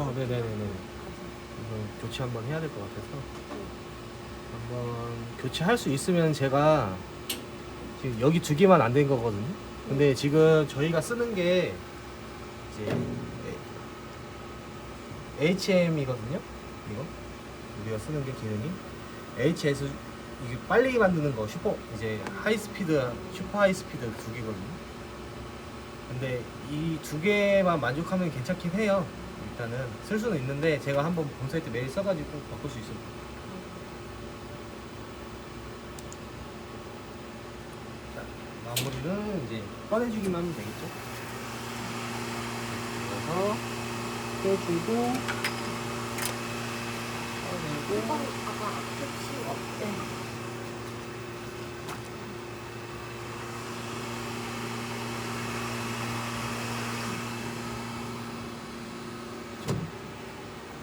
어, 네네네네. 이거 교체 한번 해야 될 것 같아서 한번 교체할 수 있으면 제가 지금 여기 두 개만 안 된 거거든요. 근데 지금 저희가 쓰는 게 이제 HM이거든요. 이거 우리가 쓰는 게 기능이 HS 이게 빨리 만드는 거 슈퍼 이제 하이 스피드 슈퍼 하이 스피드 두 개거든요. 근데 이 두 개만 만족하면 괜찮긴 해요. 일단은 쓸 수는 있는데 제가 한번 본 사이트 메일 써가지고 바꿀 수 거예요. 자, 마무리는 이제 꺼내주기만 하면 되겠죠. 그래서 이건 꺼내고 아까 택시 네.